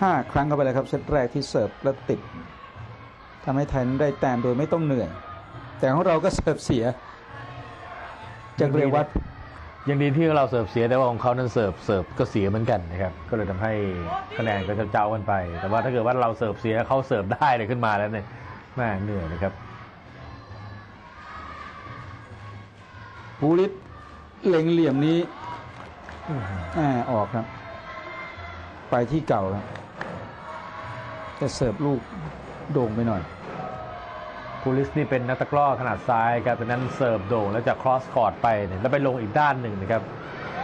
ห้าครั้งเข้าไปเลยครับเซตแรกที่เสิร์ฟแล้วติดทำให้ไทยนั้นได้แต้มโดยไม่ต้องเหนื่อย แต่ของเราก็เสิร์ฟเสียจากเรวัตยังดีที่เราเสิร์ฟเสียแต่ว่าของเขานั้นเสิร์ฟเสิร์ฟก็เสียเหมือนกันนะครับก็เลยทำให้คะแนนก็จะเจ้ากันไป แต่ว่าถ้าเกิดว่าเราเสิร์ฟเสียเขาเสิร์ฟได้เลยขึ้นมาแล้วเนี่ยแม่เหนื่อยนะครับภูริศเล็งเหลี่ยมนี้อ่าออกครับ ไปที่เก่าครับจะเสิร์ฟลูกโด่งไปหน่อยคูลิสนี่เป็นนักตะกร้อขนาดซ้ายครับดังนั้นเสิร์ฟโด่งแล้วจะครอสคอร์ดไปเนี่ยแล้วไปลงอีกด้านหนึ่งนะครับ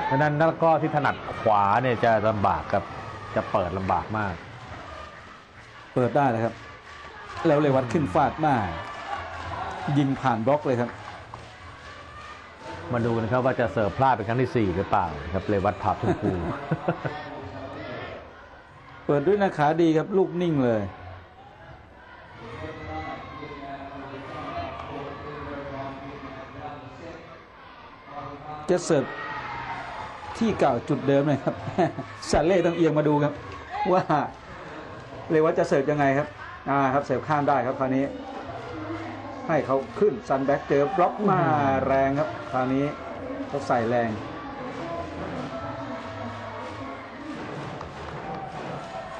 ดังนั้นนักตะกร้อที่ถนัดขวาเนี่ยจะลำบากครับจะเปิดลำบากมาก เปิดได้เลยครับ แล้วเรวัตขึ้นฟาดหน้ายิงผ่านบล็อกเลยครับ มาดูนะครับว่าจะเสิร์ฟพลาดเป็นครั้งที่สี่หรือเปล่านะครับเลวัตพับทุกคู่เปิดด้วยหนาขาดีครับ ลูกนิ่งเลย จะเสิร์ฟที่เก่าจุดเดิมเลยครับซาเล่ต้องเอียงมาดูครับ ว่าเรวัตจะเสิร์ฟยังไงครับ อ่าครับเสิร์ฟข้ามได้ครับคราวนี้ ให้เขาขึ้นซันแบ็กเจอบล็อกมาแรงครับ คราวนี้เขาใส่แรง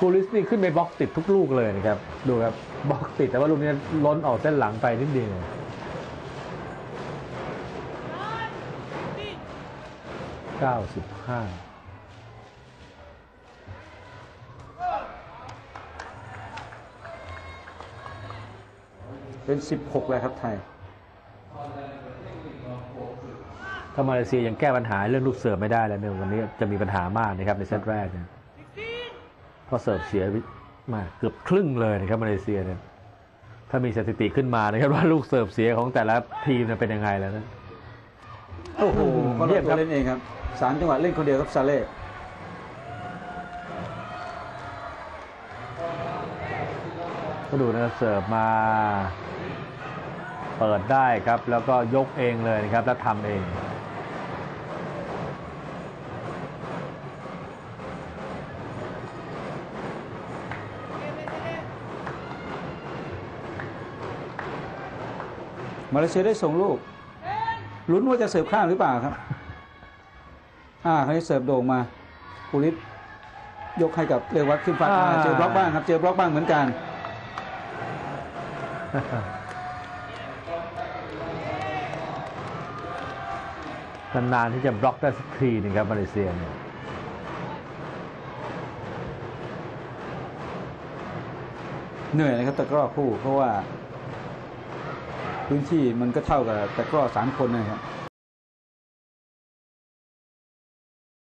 คูลิสนี่ขึ้นไปบล็อกติดทุกลูกเลยนะครับ ดูครับบล็อกติดแต่ว่าลูกนี้ล้นออกเส้นหลังไปนิดเดียวเก้าสิบห้าเป็น 16 เลยครับไทยถ้ามาเลเซียยังแก้ปัญหาเรื่องลูกเสิร์ฟไม่ได้แล้วเนี่ยวันนี้จะมีปัญหามากนะครับในเซตแรกเนี่ย เพราะเสิร์ฟเสียมาเกือบครึ่งเลยนะครับมาเลเซียเนี่ยถ้ามีสถิติขึ้นมานะครับว่าลูกเสิร์ฟเสียของแต่ละทีมเนี่ยเป็นยังไงแล้วนะโอ้โหก็เยี่เล่ยมครับนเล่นเองครับสามจังหวะเล่นคนเดียวครับซาเล่ก็ดูนะเสิร์ฟมาเปิดได้ครับ แล้วก็ยกเองเลยนะครับ แล้วทำเอง มาเลเซียได้ส่งลูกลุ้นว่าจะเสิร์ฟข้ามหรือเปล่าครับ อ่าเขาได้เสิร์ฟโด่งมาปุริศยกให้กับเรวัตขึ้นฟาดมาอ่าเจอบล็อกบ้างครับ เจอบล็อกบ้างเหมือนกัน นานๆที่จะบล็อกได้สักทีหนึงครับมาเลเซียเนี่ยเหนื่อยนะครับตะกร้อคู่เพราะว่า พื้นที่มันก็เท่ากับตะกร้อสามคนนะครับ